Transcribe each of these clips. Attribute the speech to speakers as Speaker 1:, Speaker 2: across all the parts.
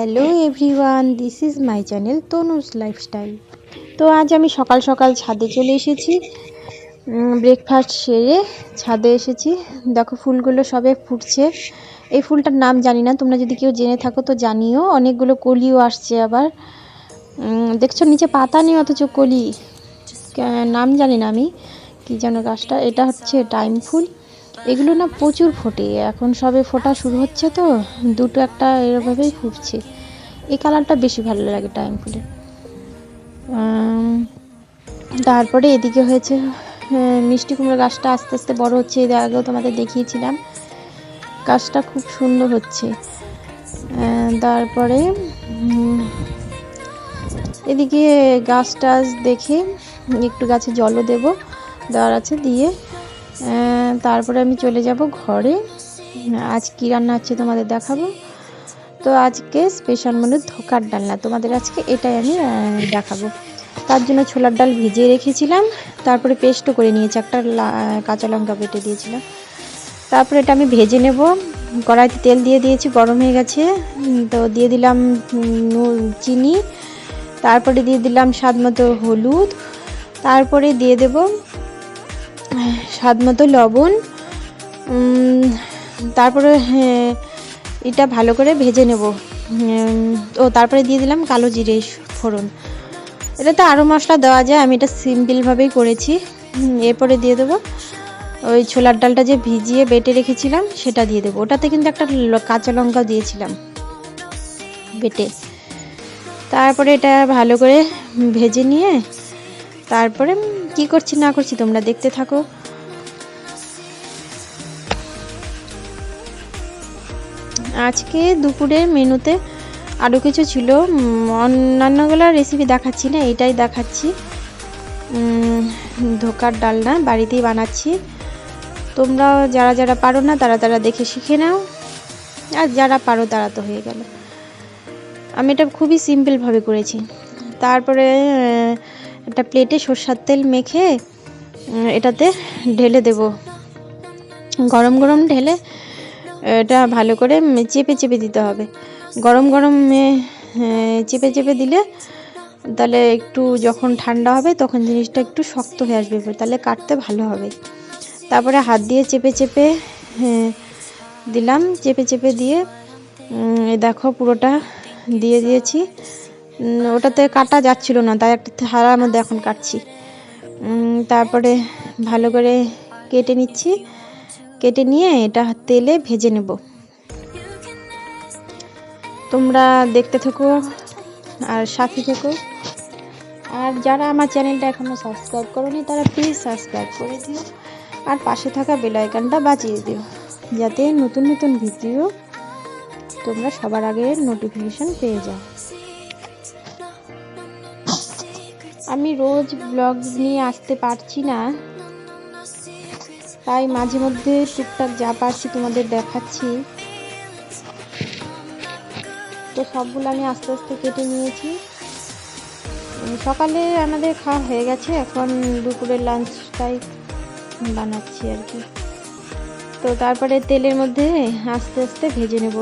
Speaker 1: Hello everyone this is my channel Tanuj lifestyle তো আজ আমি সকাল সকাল ছাদে চলে এসেছি। ব্রেকফাস্ট সেরে ছাদে এসেছি। দেখো, ফুলগুলো সবে ফুটছে। এই ফুলটার নাম জানি না। তোমরা যদি কেউ জেনে থাকো তো জানিও। অনেকগুলো কলিও আসছে আবার। দেখছ, নিচে পাতা নেই, অথচ কলি। নাম জানি না আমি। কি যেন গাছটা। এটা হচ্ছে টাইম ফুল। এগুলো না প্রচুর ফোটে। এখন সবে ফোটা শুরু হচ্ছে তো। দুটো একটা এরভাবেই ফুটছে। এই কালারটা বেশি ভালো লাগে টাইম ফুলের তারপরে এদিকে হয়েছে মিষ্টি কুমড়ো গাছটা আস্তে আস্তে বড় হচ্ছে, এর আগেও তোমাদের দেখিয়েছিলাম। গাছটা খুব সুন্দর হচ্ছে। তারপরে এদিকে গাছ টাছ দেখে একটু গাছে জলও দেব, দেওয়ার আছে দিয়ে। তারপরে আমি চলে যাব ঘরে। আজ কী রান্না হচ্ছে তোমাদের দেখাবো। তো আজকে স্পেশাল মনে ধোকার ডালনা তোমাদের আজকে এটাই আমি দেখাবো। তার জন্য ছোলার ডাল ভিজিয়ে রেখেছিলাম। তারপরে পেস্টও করে নিয়েছি। একটা কাঁচা লঙ্কা বেটে দিয়েছিলাম। তারপরে এটা আমি ভেজে নেব। কড়াইতে তেল দিয়ে দিয়েছি গরম হয়ে গেছে। তো দিয়ে দিলাম চিনি। তারপরে দিয়ে দিলাম স্বাদ মতো হলুদ। তারপরে দিয়ে দেব স্বাদ মতো লবণ। তারপরে হ্যাঁ, এটা ভালো করে ভেজে নেব। ও, তারপরে দিয়ে দিলাম কালো জিরে ফোড়ন। এটা তো আরও মশলা দেওয়া যায়, আমি এটা সিম্পলভাবেই করেছি। এরপরে দিয়ে দেবো ওই ছোলার ডালটা যে ভিজিয়ে বেটে রেখেছিলাম, সেটা দিয়ে দেবো। ওটাতে কিন্তু একটা কাঁচা লঙ্কা দিয়েছিলাম বেটে। তারপরে এটা ভালো করে ভেজে নিয়ে, তারপরে কি করছি না করছি তোমরা দেখতে থাকো। আজকে দুপুরের মেনুতে আরও কিছু ছিল। অন্যান্যগুলো রেসিপি দেখাচ্ছি না এটাই দেখাচ্ছি। ধোকার ডালনা বাড়িতেই বানাচ্ছি। তোমরা যারা যারা পারো না, তারা তারা দেখে শিখে নাও। আর যারা পারো, তারা তো হয়ে গেল। আমি এটা খুবই সিম্পলভাবে করেছি। তারপরে একটা প্লেটে সর্ষার তেল মেখে এটাতে ঢেলে দেব। গরম গরম ঢেলে এটা ভালো করে চেপে চেপে দিতে হবে। গরম গরম চেপে চেপে দিলে তাহলে একটু যখন ঠান্ডা হবে তখন জিনিসটা একটু শক্ত হয়ে আসবে তাহলে কাটতে ভালো হবে। তারপরে হাত দিয়ে চেপে চেপে দিলাম। চেপে চেপে দিয়ে দেখো পুরোটা দিয়ে দিয়েছি। ওটাতে কাটা যাচ্ছিল না, তাই একটা থালার মধ্যে এখন কাটছি। তারপরে ভালো করে কেটে নিচ্ছি। কেটে নিয়ে এটা তেলে ভেজে নেব। তোমরা দেখতে থেকো আর সাথে থেকো। আর যারা আমার চ্যানেলটা এখনও সাবস্ক্রাইব করোনি, তারা প্লিজ সাবস্ক্রাইব করে দিও। আর পাশে থাকা বেল আইকনটা বাজিয়ে দিও, যাতে নতুন নতুন ভিডিও তোমরা সবার আগে নোটিফিকেশন পেয়ে যাও। আমি রোজ ব্লগ নিয়ে আসতে পারছি না। তাই মাঝে মধ্যে টুকটাক যা পারছি তোমাদের দেখাচ্ছি। তো সবগুলো আমি আস্তে আস্তে কেটে নিয়েছি। সকালে আমাদের খাওয়া হয়ে গেছে, এখন দুপুরের লাঞ্চটাই বানাচ্ছি আর কি। তো তারপরে তেলের মধ্যে আস্তে আস্তে ভেজে নেব।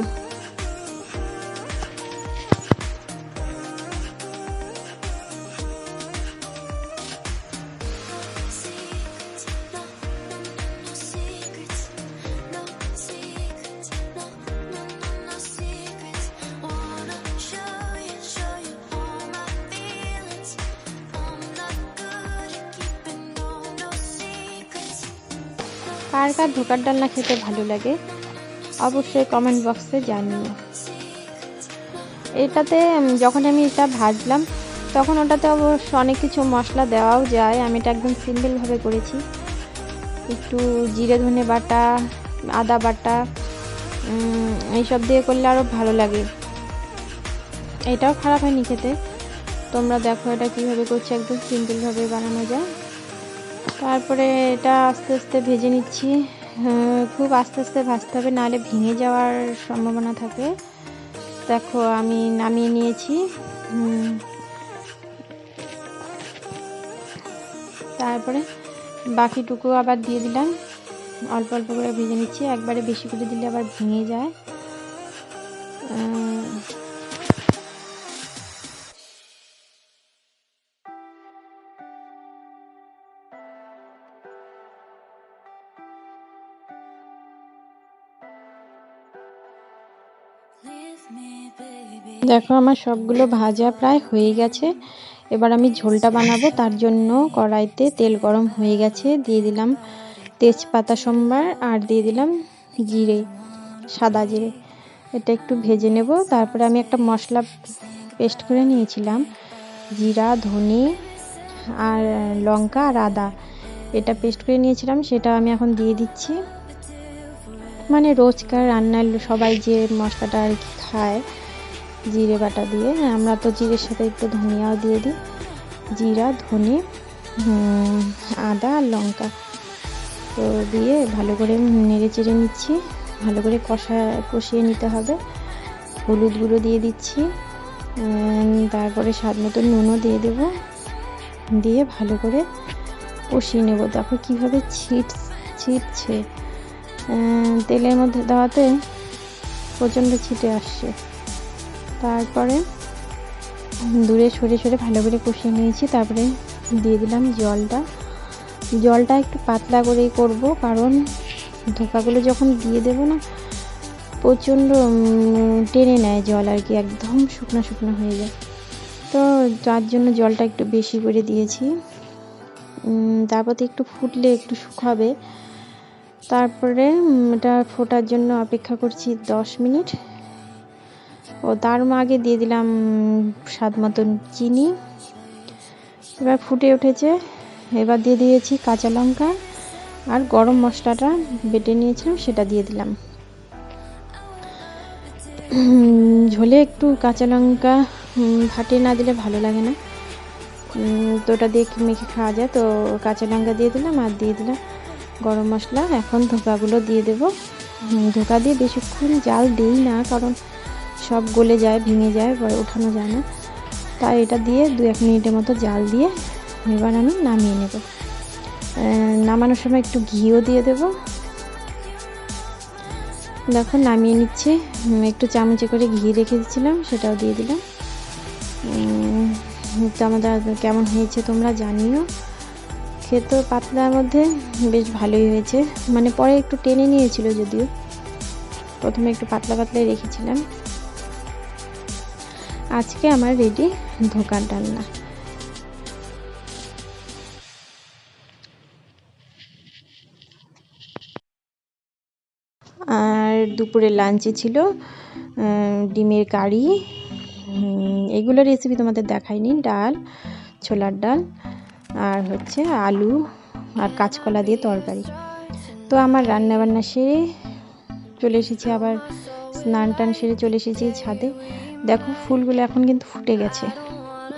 Speaker 1: কার কার ধোকার ডালনা খেতে ভালো লাগে, অবশ্যই কমেন্ট বক্সে জানিও। এটাতে যখন আমি এটা ভাজলাম, তখন ওটাতে অবশ্য অনেক কিছু মশলা দেওয়াও যায়, আমি এটা একদম সিম্পলভাবে করেছি। একটু জিরে ধনে বাটা, আদা বাটা এইসব দিয়ে করলে আরও ভালো লাগে। এটাও খারাপ হয়নি খেতে। তোমরা দেখো এটা কীভাবে করছি, একদম সিম্পলভাবে বানানো যায়। তারপরে এটা আস্তে আস্তে ভেজে নিচ্ছি। খুব আস্তে আস্তে ভাজতে হবে, নাহলে ভেঙে যাওয়ার সম্ভাবনা থাকে। দেখো, আমি নামিয়ে নিয়েছি। তারপরে বাকিটুকু আবার দিয়ে দিলাম। অল্প অল্প করে ভেজে নিচ্ছি, একবারে বেশি করে দিলে আবার ভেঙে যায়। দেখো আমার সবগুলো ভাজা প্রায় হয়ে গেছে। এবার আমি ঝোলটা বানাবো, তার জন্য কড়াইতে তেল গরম হয়ে গেছে। দিয়ে দিলাম তেজপাতা সোমবার আর দিয়ে দিলাম জিরে, সাদা জিরে। এটা একটু ভেজে নেব। তারপরে আমি একটা মশলা পেস্ট করে নিয়েছিলাম, জিরা, ধনে আর লঙ্কা আর আদা। এটা পেস্ট করে নিয়েছিলাম, সেটা আমি এখন দিয়ে দিচ্ছি। মানে রোজকার রান্নার সবাই যে মশলাটা আর কি খায় জিরে বাটা দিয়ে। আমরা তো জিরের সাথে একটু ধনিয়াও দিয়ে দিই। জিরা, ধনে আদা আর লঙ্কা তো দিয়ে ভালো করে নেড়ে চেড়ে নিচ্ছি। ভালো করে কষা, কষিয়ে নিতে হবে। হলুদ গুঁড়ো দিয়ে দিচ্ছি। তারপরে স্বাদ মতো নুনও দিয়ে দেব। দিয়ে ভালো করে কষিয়ে নেব। দেখো কীভাবে ছিট ছিটছে। তেলের মধ্যে দেওয়াতে প্রচণ্ড ছিটে আসছে। তারপরে দূরে সরে সরে ভালো করে কষিয়ে নিয়েছি। তারপরে দিয়ে দিলাম জলটা। জলটা একটু পাতলা করেই করব, কারণ ধোকাগুলো যখন দিয়ে দেবো না, প্রচণ্ড টেনে নেয় জল আর কি, একদম শুকনো শুকনো হয়ে যায়। তো তার জন্য জলটা একটু বেশি করে দিয়েছি। তারপর একটু ফুটলে একটু শুকাবে। তারপরে এটা ফোটার জন্য অপেক্ষা করছি দশ মিনিট। ও তার আগে দিয়ে দিলাম স্বাদ মতন চিনি। এবার ফুটে উঠেছে। এবার দিয়ে দিয়েছি কাঁচা লঙ্কা আর গরম মশলাটা বেটে নিয়েছিলাম, সেটা দিয়ে দিলাম। ঝোলে একটু কাঁচা লঙ্কা ফাটিয়ে না দিলে ভালো লাগে না। তো ওটা দিয়ে মেখে খাওয়া যায়। তো কাঁচা লঙ্কা দিয়ে দিলাম আর দিয়ে দিলাম। গরম মশলা, এখন ধোকাগুলো দিয়ে দেব। ধোকা দিয়ে বেশিক্ষণ জাল দিই না, কারণ সব গলে যায়, ভেঙে যায়, পরে ওঠানো যায় না। তাই এটা দিয়ে দু এক মিনিটের মতো জাল দিয়ে এবার আমি নামিয়ে নেব। নামানোর সময় একটু ঘিও দিয়ে দেব। দেখো, নামিয়ে নিচ্ছি। একটু চামচে করে ঘি রেখে দিচ্ছিলাম সেটাও দিয়ে দিলাম। তো আমাদের কেমন হয়েছে তোমরা জানিও। খেতে পাতলার মধ্যে বেশ ভালোই হয়েছে। মানে পরে একটু টেনে নিয়েছিল যদিও। প্রথমে একটু পাতলা পাতলাই রেখেছিলাম। আজকে আমার রেডি ধোকার ডালনা। আর দুপুরে লাঞ্চে ছিল ডিমের কারি। এগুলো রেসিপি তোমাদের দেখাইনি, ডাল, ছোলার ডাল। আর হচ্ছে আলু আর কাঁচকলা দিয়ে তরকারি। তো আমার রান্না বান্না সেরে চলে এসেছি, আবার স্নান টান সেরে চলে এসেছি ছাদে। দেখো ফুলগুলো এখন কিন্তু ফুটে গেছে।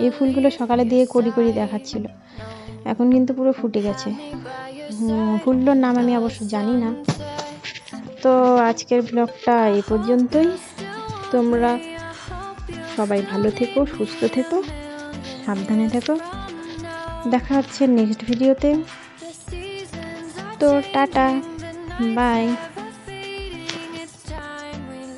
Speaker 1: এই ফুলগুলো সকালে দিয়ে করি করি দেখাচ্ছিল। এখন কিন্তু পুরো ফুটে গেছে। ফুলগুলোর নাম আমি অবশ্য জানি না। তো আজকের ব্লগটা এই পর্যন্তই। তোমরা সবাই ভালো থেকো, সুস্থ থেকো, সাবধানে থেকো। দেখা হচ্ছে নেক্সট ভিডিওতে তো। Tata bye